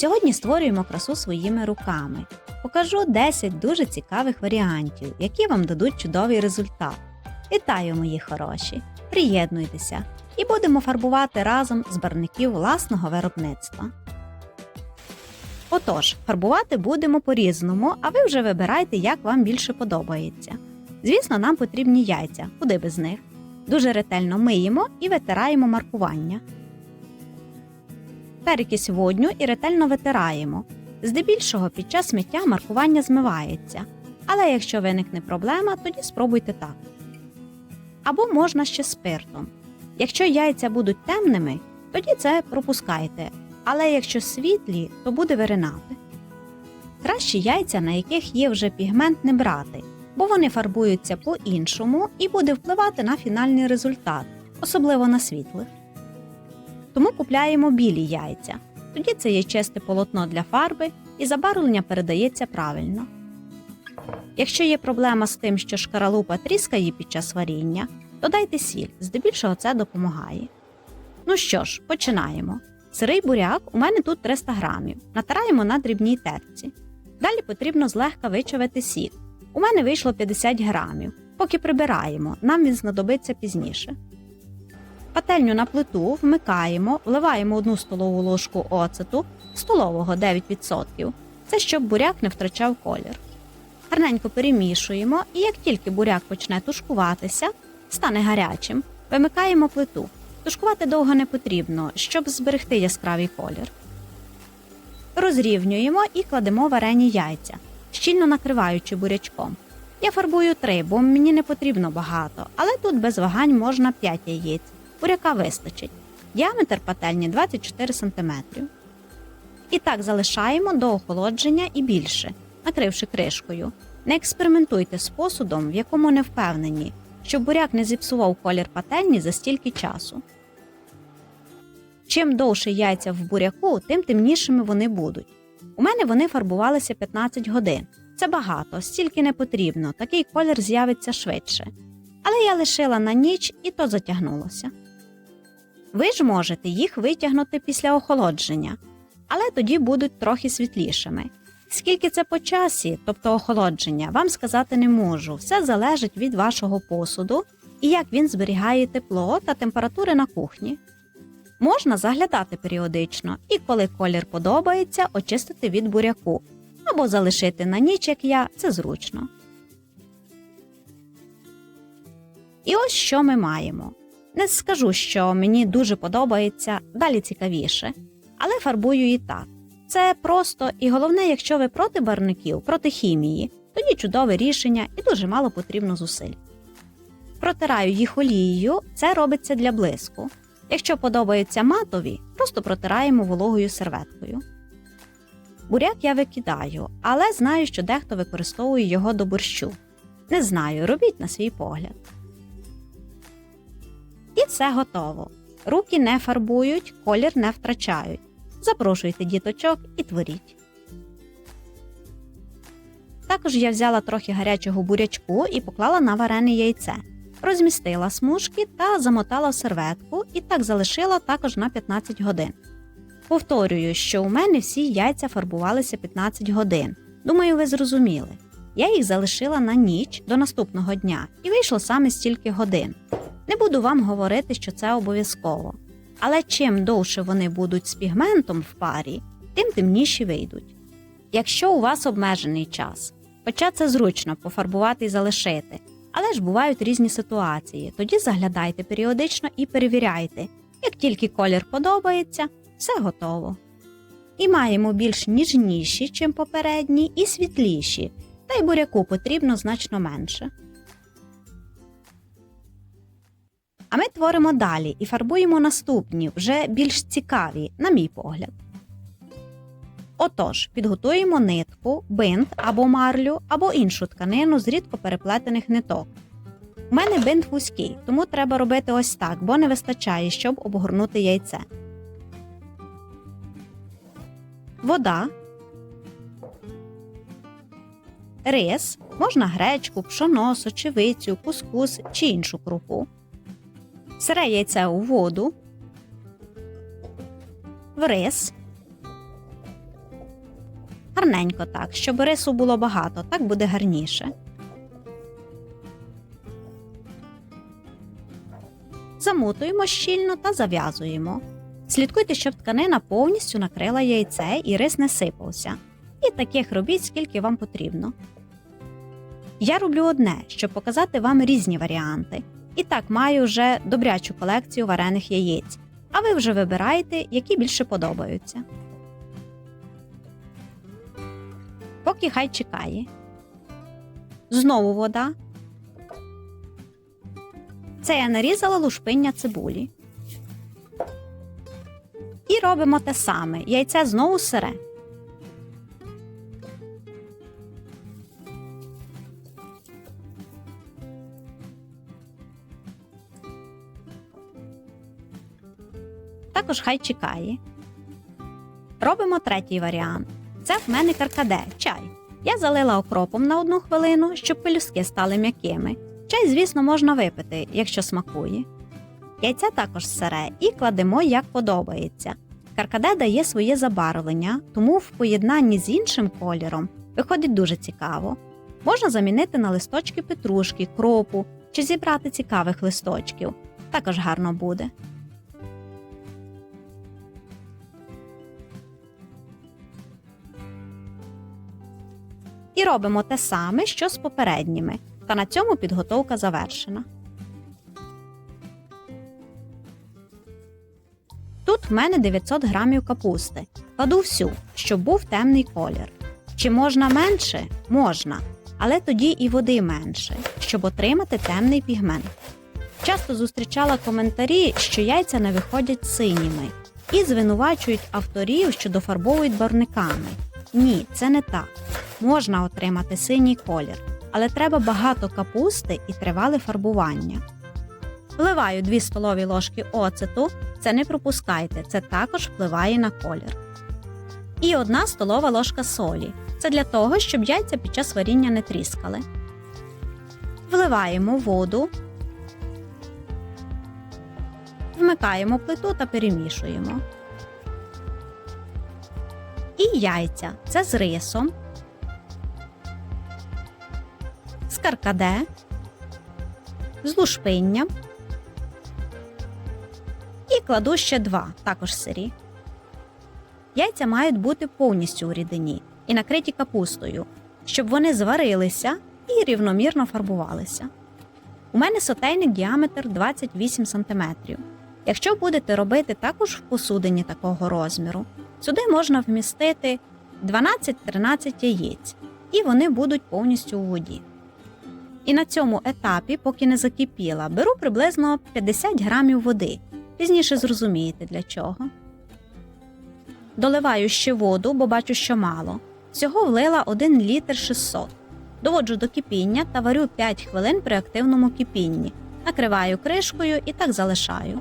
Сьогодні створюємо красу своїми руками. Покажу 10 дуже цікавих варіантів, які вам дадуть чудовий результат. Вітаю, мої хороші! Приєднуйтеся і будемо фарбувати разом з барників власного виробництва. Отож, фарбувати будемо по-різному, а ви вже вибирайте, як вам більше подобається. Звісно, нам потрібні яйця, куди без них. Дуже ретельно миємо і витираємо маркування. Перекись водню і ретельно витираємо. Здебільшого під час миття маркування змивається. Але якщо виникне проблема, тоді спробуйте так. Або можна ще спиртом. Якщо яйця будуть темними, тоді це пропускайте, але якщо світлі, то буде виринати. Краще яйця, на яких є вже пігмент, не брати, бо вони фарбуються по-іншому і буде впливати на фінальний результат, особливо на світлих. Тому купляємо білі яйця. Тоді це є чисте полотно для фарби і забарвлення передається правильно. Якщо є проблема з тим, що шкаралупа тріскає під час варіння, додайте сіль, здебільшого це допомагає. Ну що ж, починаємо. Сирий буряк у мене тут 300 грамів. Натираємо на дрібній терці. Далі потрібно злегка вичавити сік. У мене вийшло 50 грамів. Поки прибираємо, нам він знадобиться пізніше. Пательню на плиту вмикаємо, вливаємо 1 столову ложку оцету, столового 9%. Це щоб буряк не втрачав колір. Гарненько перемішуємо, і як тільки буряк почне тушкуватися, стане гарячим, вимикаємо плиту. Тушкувати довго не потрібно, щоб зберегти яскравий колір. Розрівнюємо і кладемо варені яйця, щільно накриваючи бурячком. Я фарбую три, бо мені не потрібно багато, але тут без вагань можна 5 яєць. Буряка вистачить. Діаметр пательні 24 см. І так залишаємо до охолодження і більше, накривши кришкою. Не експериментуйте з посудом, в якому не впевнені, щоб буряк не зіпсував колір пательні за стільки часу. Чим довше яйця в буряку, тим темнішими вони будуть. У мене вони фарбувалися 15 годин. Це багато, стільки не потрібно, такий колір з'явиться швидше. Але я лишила на ніч і то затягнулося. Ви ж можете їх витягнути після охолодження, але тоді будуть трохи світлішими. Скільки це по часі, тобто охолодження, вам сказати не можу. Все залежить від вашого посуду і як він зберігає тепло та температури на кухні. Можна заглядати періодично і коли колір подобається, очистити від буряку або залишити на ніч, як я, це зручно. І ось що ми маємо. Не скажу, що мені дуже подобається, далі цікавіше, але фарбую і так. Це просто і головне, якщо ви проти барників, проти хімії, тоді чудове рішення і дуже мало потрібно зусиль. Протираю їх олією, це робиться для блиску. Якщо подобаються матові, просто протираємо вологою серветкою. Буряк я викидаю, але знаю, що дехто використовує його до борщу. Не знаю, робіть на свій погляд. І все готово. Руки не фарбують, колір не втрачають. Запрошуйте діточок і творіть. Також я взяла трохи гарячого бурячку і поклала на варене яйце. Розмістила смужки та замотала серветку і так залишила також на 15 годин. Повторюю, що у мене всі яйця фарбувалися 15 годин. Думаю, ви зрозуміли. Я їх залишила на ніч до наступного дня і вийшло саме стільки годин. Не буду вам говорити, що це обов'язково. Але чим довше вони будуть з пігментом в парі, тим темніші вийдуть. Якщо у вас обмежений час, хоча це зручно пофарбувати і залишити, але ж бувають різні ситуації, тоді заглядайте періодично і перевіряйте. Як тільки колір подобається, все готово. І маємо більш ніжніші, чим попередні, і світліші, та й буряку потрібно значно менше. А ми творимо далі і фарбуємо наступні, вже більш цікаві, на мій погляд. Отож, підготуємо нитку, бинт або марлю, або іншу тканину з рідко переплетених ниток. У мене бинт вузький, тому треба робити ось так, бо не вистачає, щоб обгорнути яйце. Вода. Рис, можна гречку, пшоно, сочевицю, кускус чи іншу крупу. Сире яйце у воду. В рис. Гарненько так, щоб рису було багато, так буде гарніше. Замотуємо щільно та зав'язуємо. Слідкуйте, щоб тканина повністю накрила яйце і рис не сипався. І таких робіть, скільки вам потрібно. Я роблю одне, щоб показати вам різні варіанти. І так маю вже добрячу колекцію варених яєць. А ви вже вибираєте, які більше подобаються. Поки хай чекає. Знову вода. Це я нарізала лушпиння цибулі. І робимо те саме. Яйце знову сире. Також хай чекає. Робимо третій варіант. Це в мене каркаде чай. Я залила окропом на одну хвилину, щоб пелюстки стали м'якими. Чай, звісно, можна випити, якщо смакує. Яйця також сире і кладемо як подобається. Каркаде дає своє забарвлення, тому в поєднанні з іншим кольором виходить дуже цікаво. Можна замінити на листочки петрушки, кропу чи зібрати цікавих листочків. Також гарно буде. І робимо те саме, що з попередніми, та на цьому підготовка завершена. Тут в мене 900 грамів капусти. Кладу всю, щоб був темний колір. Чи можна менше? Можна, але тоді і води менше, щоб отримати темний пігмент. Часто зустрічала коментарі, що яйця не виходять синіми, і звинувачують авторів, що дофарбовують барвниками. Ні, це не так. Можна отримати синій колір, але треба багато капусти і тривале фарбування. Вливаю 2 столові ложки оцету, це не пропускайте, це також впливає на колір. І 1 столова ложка солі. Це для того, щоб яйця під час варіння не тріскали. Вливаємо воду, вмикаємо плиту та перемішуємо. І яйця це з рисом, з каркаде, з лушпинням і кладу ще два, також сирі. Яйця мають бути повністю у рідині і накриті капустою, щоб вони зварилися і рівномірно фарбувалися. У мене сотейник діаметр 28 см. Якщо будете робити також в посудині такого розміру, сюди можна вмістити 12-13 яєць, і вони будуть повністю у воді. І на цьому етапі, поки не закипіла, беру приблизно 50 грамів води. Пізніше зрозумієте для чого. Доливаю ще воду, бо бачу, що мало. Всього влила 1 літр 600. Доводжу до кипіння та варю 5 хвилин при активному кипінні. Накриваю кришкою і так залишаю.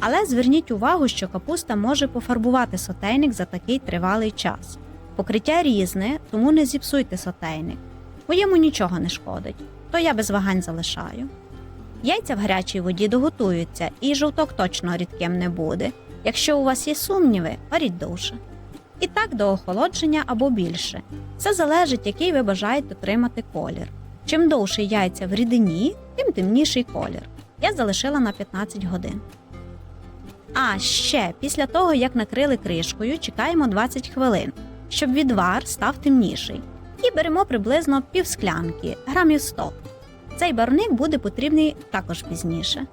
Але зверніть увагу, що капуста може пофарбувати сотейник за такий тривалий час. Покриття різне, тому не зіпсуйте сотейник. Моєму нічого не шкодить, то я без вагань залишаю. Яйця в гарячій воді доготуються, і жовток точно рідким не буде. Якщо у вас є сумніви, варіть довше. І так до охолодження або більше. Це залежить, який ви бажаєте отримати колір. Чим довше яйця в рідині, тим темніший колір. Я залишила на 15 годин. А ще після того, як накрили кришкою, чекаємо 20 хвилин, щоб відвар став темніший. І беремо приблизно пів склянки, грамів 100. Цей барвник буде потрібний також пізніше.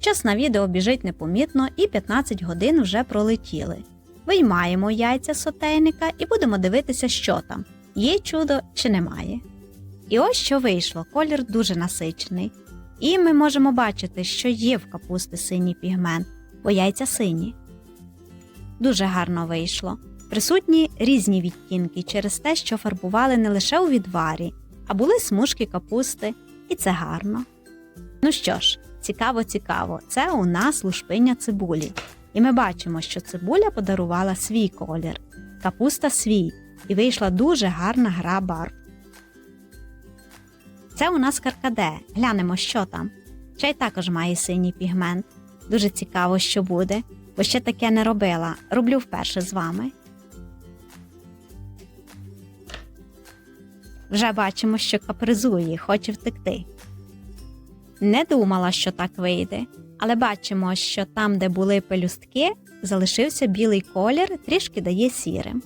Час на відео біжить непомітно і 15 годин вже пролетіли. Виймаємо яйця сотейника і будемо дивитися, що там є чудо чи немає. І ось що вийшло: колір дуже насичений. І ми можемо бачити, що є в капусти синій пігмент, бо яйця сині. Дуже гарно вийшло. Присутні різні відтінки через те, що фарбували не лише у відварі, а були смужки капусти, і це гарно. Ну що ж, цікаво, цікаво, це у нас лушпиня цибулі. І ми бачимо, що цибуля подарувала свій колір, капуста свій, і вийшла дуже гарна гра барв. Це у нас каркаде. Глянемо, що там. Чай також має синій пігмент. Дуже цікаво, що буде, бо ще таке не робила. Роблю вперше з вами. Вже бачимо, що капризує, хоче втекти. Не думала, що так вийде, але бачимо, що там, де були пелюстки, залишився білий колір, трішки дає сірим.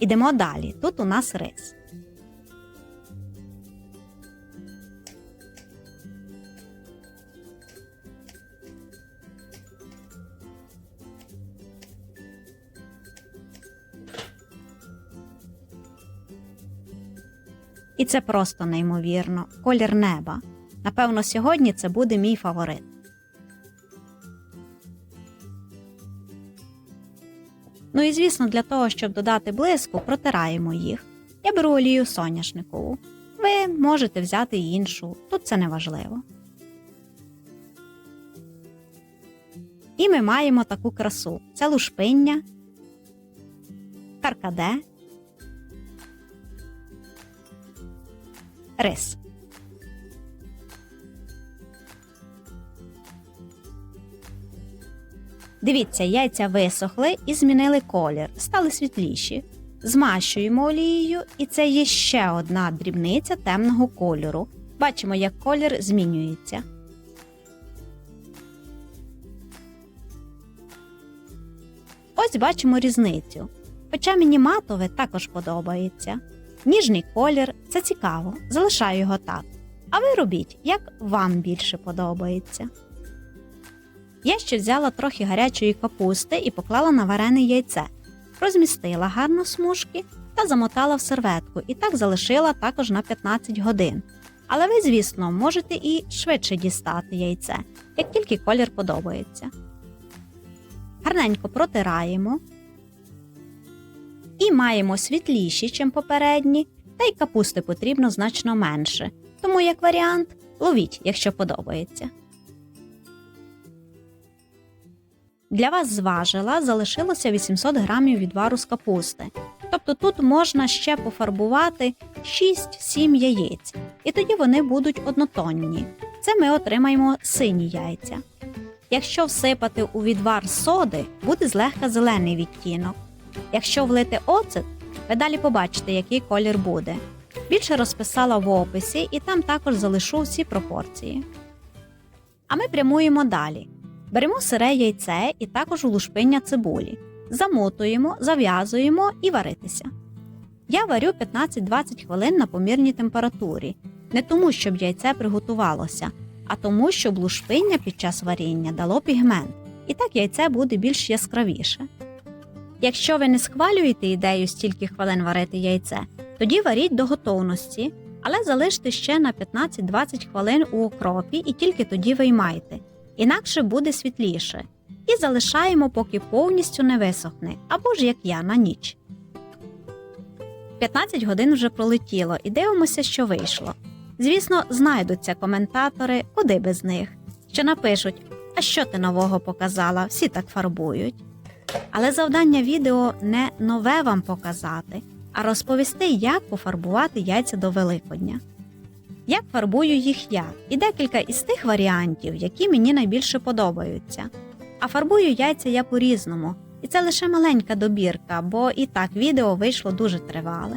Ідемо далі. Тут у нас рис. І це просто неймовірно. Колір неба. Напевно, сьогодні це буде мій фаворит. Ну і звісно, для того, щоб додати блиску, протираємо їх. Я беру олію соняшникову. Ви можете взяти іншу, тут це не важливо. І ми маємо таку красу: це лушпиння, каркаде, рис. Дивіться, яйця висохли і змінили колір, стали світліші. Змащуємо олією, і це є ще одна дрібниця темного кольору. Бачимо, як колір змінюється. Ось бачимо різницю. Хоча мені матове також подобається. Ніжний колір це цікаво, залишаю його так. А ви робіть, як вам більше подобається. Я ще взяла трохи гарячої капусти і поклала на варене яйце, розмістила гарно смужки та замотала в серветку і так залишила також на 15 годин. Але ви, звісно, можете і швидше дістати яйце, як тільки колір подобається. Гарненько протираємо і маємо світліші, чим попередні, та й капусти потрібно значно менше. Тому, як варіант, ловіть, якщо подобається. Для вас зважила залишилося 800 грамів відвару з капусти. Тобто тут можна ще пофарбувати 6-7 яєць, і тоді вони будуть однотонні. Це ми отримаємо сині яйця. Якщо всипати у відвар соди, буде злегка зелений відтінок. Якщо влити оцет, ви далі побачите, який колір буде. Більше розписала в описі і там також залишу всі пропорції. А ми прямуємо далі. Беремо сире яйце і також лушпиння цибулі. Замотуємо, зав'язуємо і варитися. Я варю 15-20 хвилин на помірній температурі, не тому, щоб яйце приготувалося, а тому, щоб лушпиння під час варіння дало пігмент, і так яйце буде більш яскравіше. Якщо ви не схвалюєте ідею стільки хвилин варити яйце, тоді варіть до готовності, але залиште ще на 15-20 хвилин у окропі і тільки тоді виймайте інакше буде світліше, і залишаємо, поки повністю не висохне, або ж як я на ніч. 15 годин вже пролетіло і дивимося, що вийшло. Звісно, знайдуться коментатори, куди без них, що напишуть, а що ти нового показала, всі так фарбують. Але завдання відео не нове вам показати, а розповісти, як пофарбувати яйця до Великодня як фарбую їх я, і декілька із тих варіантів, які мені найбільше подобаються. А фарбую яйця я по-різному, і це лише маленька добірка, бо і так відео вийшло дуже тривале.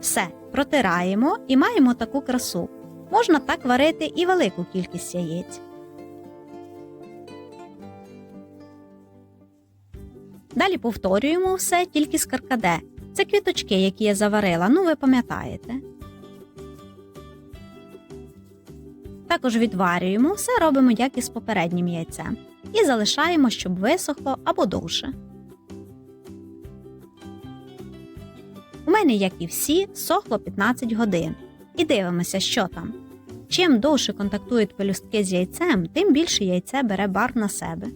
Все, протираємо і маємо таку красу. Можна так варити і велику кількість яєць. Далі повторюємо все тільки з каркаде. Це квіточки, які я заварила, ну ви пам'ятаєте. Також відварюємо, все робимо як і з попереднім яйцем. І залишаємо, щоб висохло або довше. У мене, як і всі, сохло 15 годин. І дивимося, що там. Чим довше контактують пелюстки з яйцем, тим більше яйце бере бар на себе.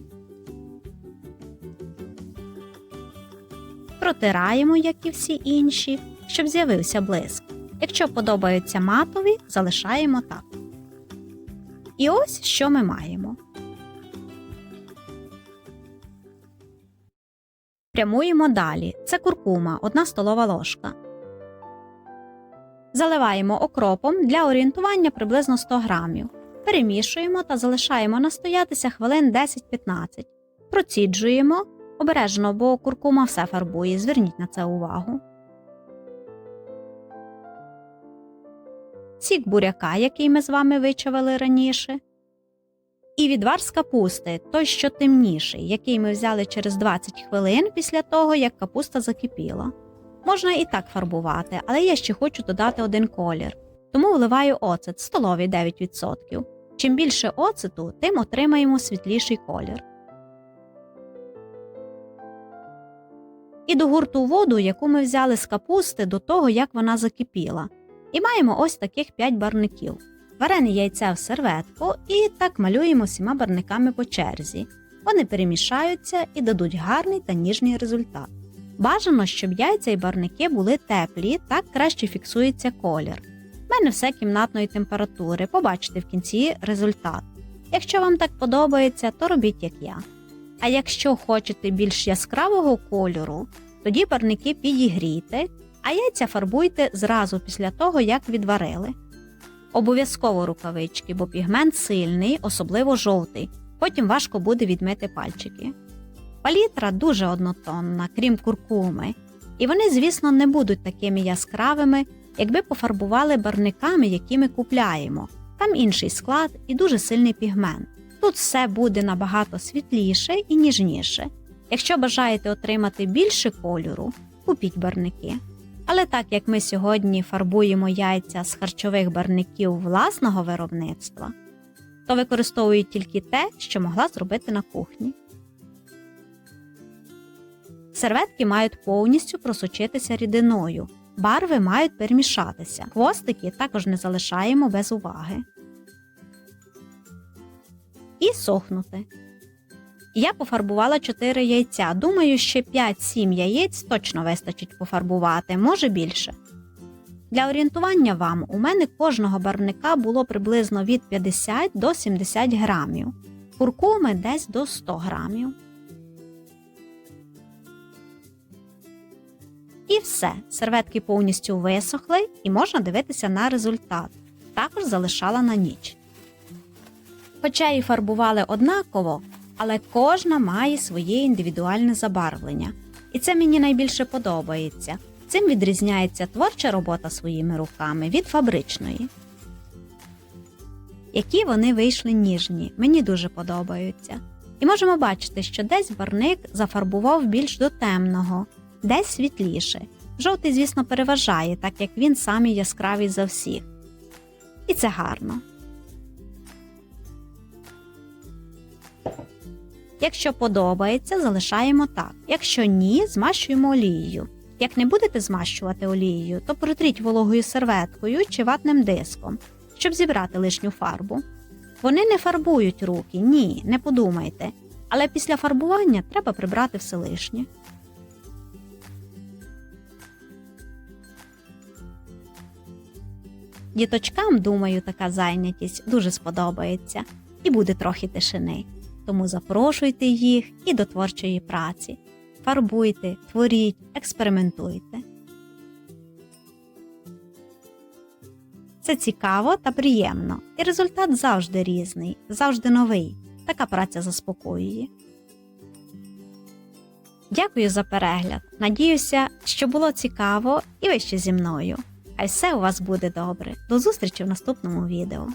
Протираємо, як і всі інші, щоб з'явився блиск. Якщо подобаються матові, залишаємо так. І ось що ми маємо. Прямуємо далі. Це куркума, 1 столова ложка. Заливаємо окропом для орієнтування приблизно 100 грамів. Перемішуємо та залишаємо настоятися хвилин 10-15. Проціджуємо Обережно, бо куркума все фарбує, зверніть на це увагу. Сік буряка, який ми з вами вичавили раніше. І відвар з капусти, той, що темніший, який ми взяли через 20 хвилин після того, як капуста закипіла. Можна і так фарбувати, але я ще хочу додати один колір. Тому вливаю оцет столовий 9%. Чим більше оцету, тим отримаємо світліший колір. І до гурту воду, яку ми взяли з капусти до того, як вона закипіла. І маємо ось таких 5 барників. Варене яйце в серветку і так малюємо всіма барниками по черзі. Вони перемішаються і дадуть гарний та ніжний результат. Бажано, щоб яйця і барники були теплі, так краще фіксується колір. У мене все кімнатної температури, побачите в кінці результат. Якщо вам так подобається, то робіть як я. А якщо хочете більш яскравого кольору, тоді барники підігрійте, а яйця фарбуйте зразу після того, як відварили. Обов'язково рукавички, бо пігмент сильний, особливо жовтий, потім важко буде відмити пальчики. Палітра дуже однотонна, крім куркуми, і вони, звісно, не будуть такими яскравими, якби пофарбували барниками, які ми купляємо. Там інший склад і дуже сильний пігмент. Тут все буде набагато світліше і ніжніше. Якщо бажаєте отримати більше кольору, купіть барники. Але так як ми сьогодні фарбуємо яйця з харчових барників власного виробництва, то використовую тільки те, що могла зробити на кухні. Серветки мають повністю просочитися рідиною, барви мають перемішатися. Хвостики також не залишаємо без уваги. І сохнути. Я пофарбувала 4 яйця. Думаю, ще 5-7 яєць точно вистачить пофарбувати, може більше. Для орієнтування вам у мене кожного барвника було приблизно від 50 до 70 грамів, куркуми десь до 100 грамів. І все, серветки повністю висохли і можна дивитися на результат. Також залишала на ніч. Хоча і фарбували однаково, але кожна має своє індивідуальне забарвлення. І це мені найбільше подобається. Цим відрізняється творча робота своїми руками від фабричної. Які вони вийшли ніжні, мені дуже подобаються. І можемо бачити, що десь барник зафарбував більш до темного, десь світліше. Жовтий, звісно, переважає, так як він самий яскравий за всіх. І це гарно. Якщо подобається, залишаємо так. Якщо ні, змащуємо олією. Як не будете змащувати олією, то протріть вологою серветкою чи ватним диском, щоб зібрати лишню фарбу. Вони не фарбують руки, ні, не подумайте. Але після фарбування треба прибрати все лишнє. Діточкам, думаю, така зайнятість дуже сподобається і буде трохи тишини. Тому запрошуйте їх і до творчої праці. Фарбуйте, творіть, експериментуйте. Це цікаво та приємно, і результат завжди різний, завжди новий. Така праця заспокоює. Дякую за перегляд. Надіюся, що було цікаво і ви ще зі мною. Хай все у вас буде добре. До зустрічі в наступному відео.